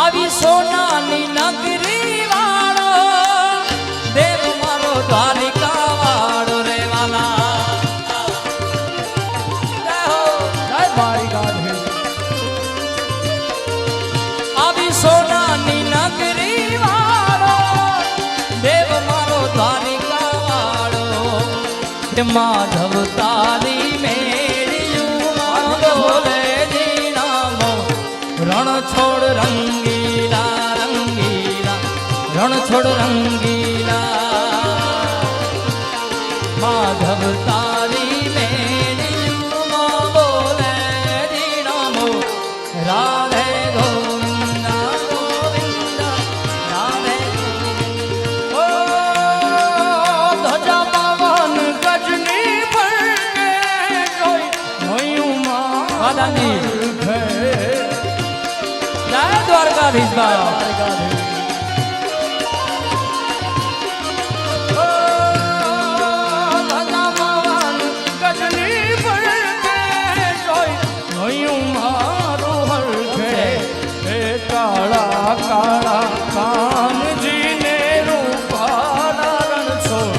આવી સોનાની નગરી વાળો, દેવ મારો દ્વારિકા વાળો રે વાલા આવી સોનાની નગરી વાળો, દેવ મારો દ્વારિકા વાળો. હે રણ છોડ રંગીલા રંગીલા રણ છોડ રંગીલા માધવ રૂપાળા રણ છોડ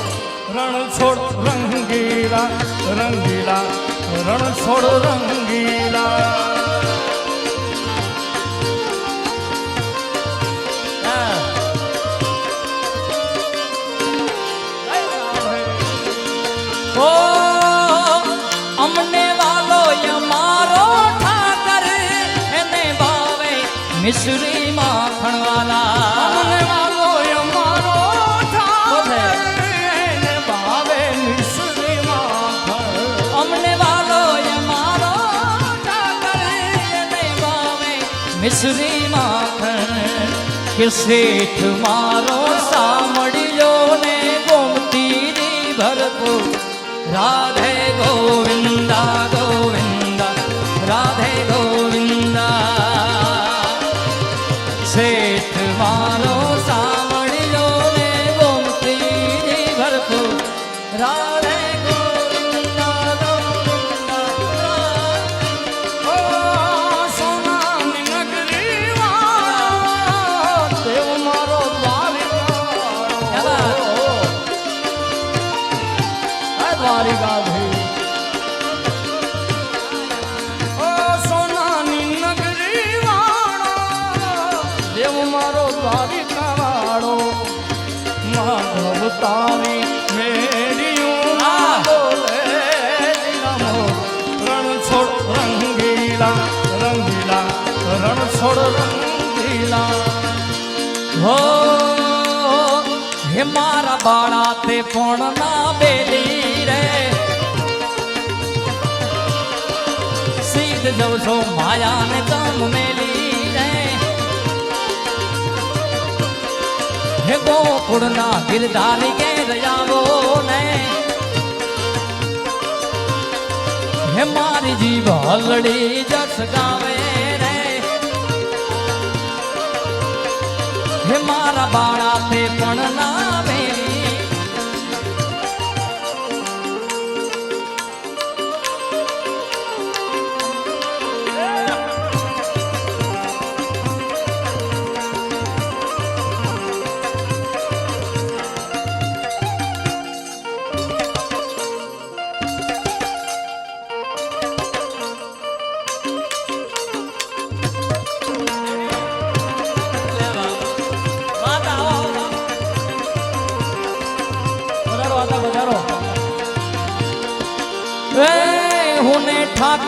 રણ છોડ રંગીલા રંગીલા રણ છોડ રંગીલા મિશ્રી માખણ વાલા અમને વાલો અમારો એને ભાવે મિશ્રી માખણ. અમને વાલો યમારો ઠાકર ભાવે મિશ્રી માખણ. કે શેઠ મારો સામડિયો ને ગોમતી ભરપૂર. રાધે ગોવિંદા તારી નમો રણ છોડ રંગીલા રંગીલા રણ છોડ રંગીલા. હો હે મારા બાળા તે પણ ના બેલી રે. સીધ જવ છો માયા ને તમ મેલી. હે ગોકુળ ના ગિરધારી કે રજાવો ને? હે મારી જીવ હલડી જસ ગાવે રે હે મારા બાળા તે પણ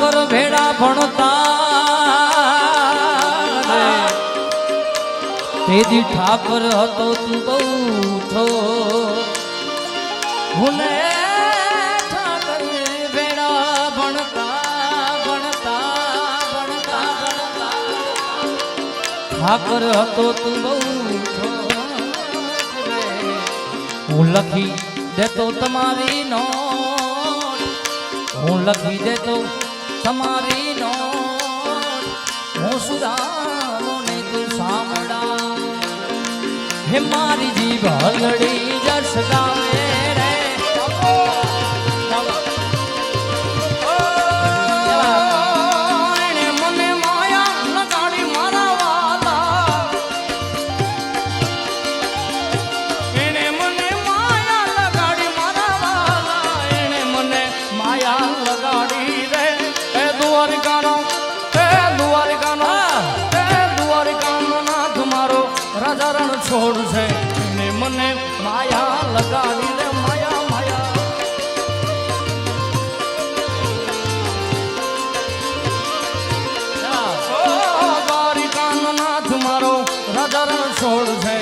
ઠાકર ભેડા ભણતા. તેથી ઠાકર હતો તું બહુ થો ભૂલે ઠાકર હતો તું બહુ હું લખી દેતો તમારી નો હું લખી દેતો તમારી નો હું સુદામો ને તું સાંભળા હે મારી જીભ હલડી જસ ગાવે. માયા રે માયા માયા. નાથ મારો રાજા રણ છોડ છે.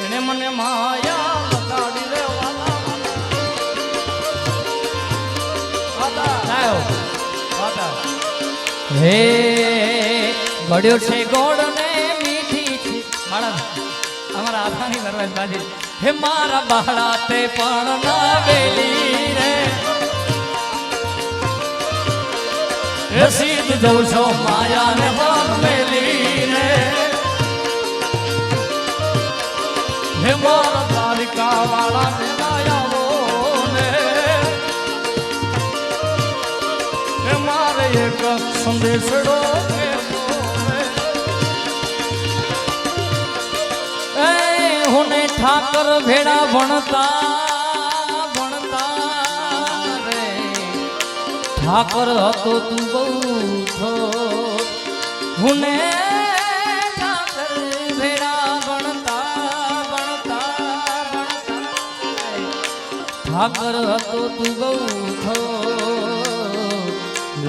એને મને માયા લગાડી રે હે ગળ્યો છે ગોળ ને મીઠી. છે મારા અમારા આથાની દરવાજ હે મારા બાળા, તે પણ ના વેલી રે રસીદ જઉં છો માયા ને પણ મેલી રે. હે મારા તારિકા વાળા ને લાયાવો ને. હે મારે એક સંદેશડો ઠાકર ભેડા ભણતા ભણતા રે. ઠાકર હતો તું બહુ છો હુને ઠાકર ઠાકર હતો તું બહુ છો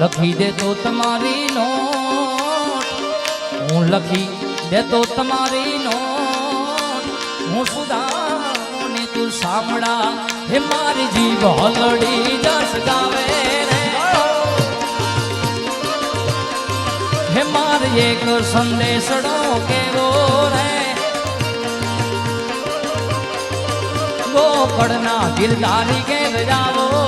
લખી દે તમારી નો હું લખી દેતો તમારી નોટ. હું સુદાને તું સાંભળા, હે મારી જીભ હલડી જસ ગાવે હે મારે એક સંદેશડો કેવો રે. ગોપડના દિલદારી ઘેર જાવો.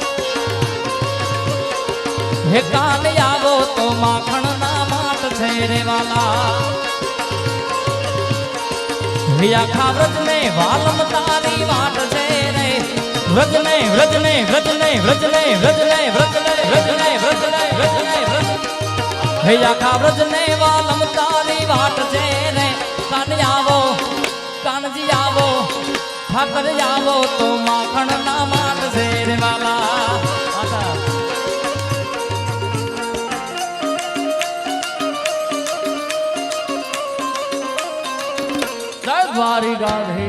હે કાન આવો તો માખણ ના માટ છે રે વાલા. હે આખા વ્રજ ને વાલમ તારી વાટ છે રે. વ્રજ ને વ્રજ ને વ્રજ ને વ્રજ ને વ્રજ ને વ્રજ ને વ્રજ ને વ્રજ ને વ્રજ ને વ્રજ હે આખા વ્રજ ને વાલમ તારી વાટ જય ગાંધી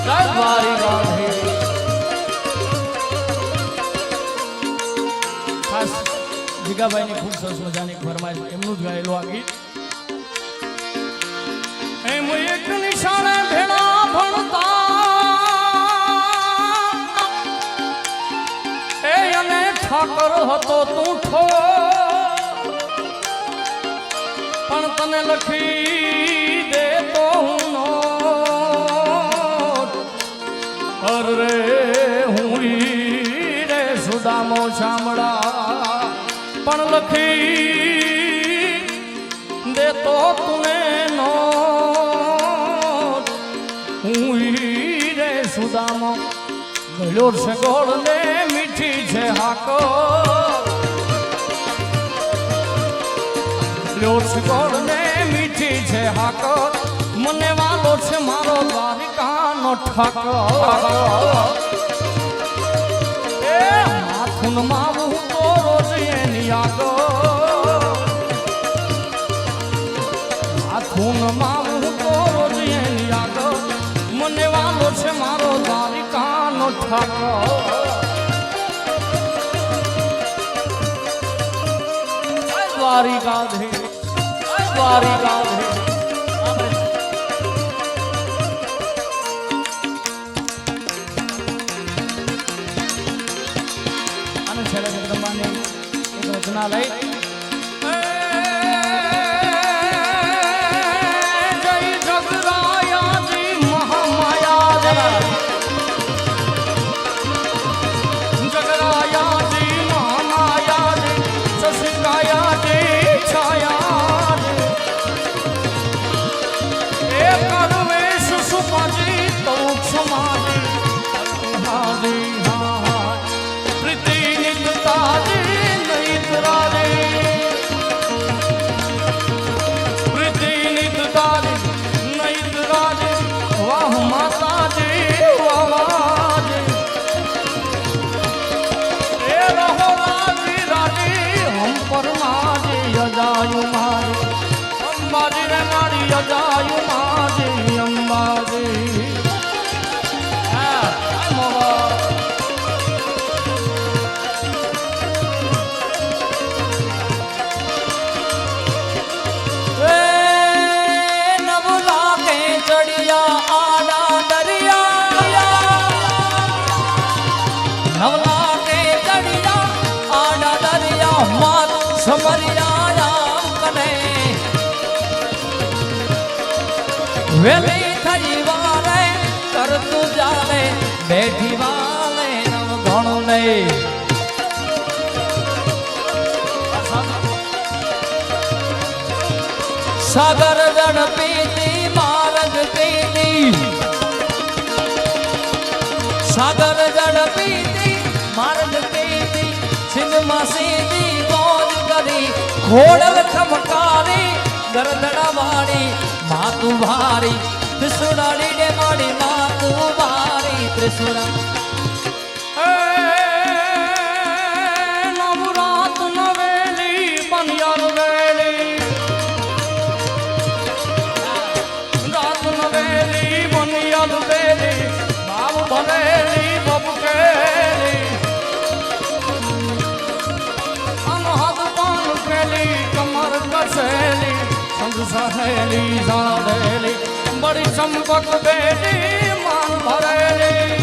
જય ગાંધી ખાસ જીગાભાઈની ખૂબ સરસ મજાની ફરમાઈશ એમનું જ ગાયેલું આ ગીત એમ એક નિશાળે ભેળા ભણતા એ હતો તું ઠો પણ તને લખી રે, હું રે સુદામો શામળા પણ લખી દેતો તુને નો હું રે સુદામો. ગયો છે ગોળ ને મીઠી છે હાકો. ગયો છે ગોળ ને મીઠી છે હાકો. મને વાલો છે મારો દ્વારિકાનો ઠાકર. એ માથું માવું તો રોજ એની આગો માથું માવું તો રોજ એની આગો મને વાલો છે મારો દ્વારિકાનો ઠાકર. દ્વારિકાધીશ, જય એક રચના मात समरिया राम कने वेले थई कर तू जाले बैठी वाले नव ने सागर जन पीती, मारग पीती। सागर जन पीती, मारग पीती। સિંધમાં સીધી મોજ કરી ખોડલ ખમકારી, ગરદડા વાળી માતું ભારી ત્રિશુડાડી ડે માડી માતું ભારી ત્રિશુડા સંગ સહેલી સાધેલી, બડી ચંપક બેલી માન ભરેલી.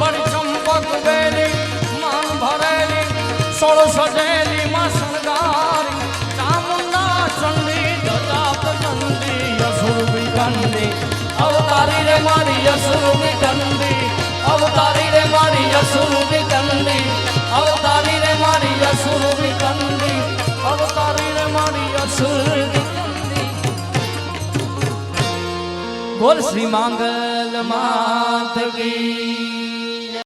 બડી ચંપક બેલી માન ભરેલી, સોળ સજેલી માં બોલ શ્રી માંગલ માત કી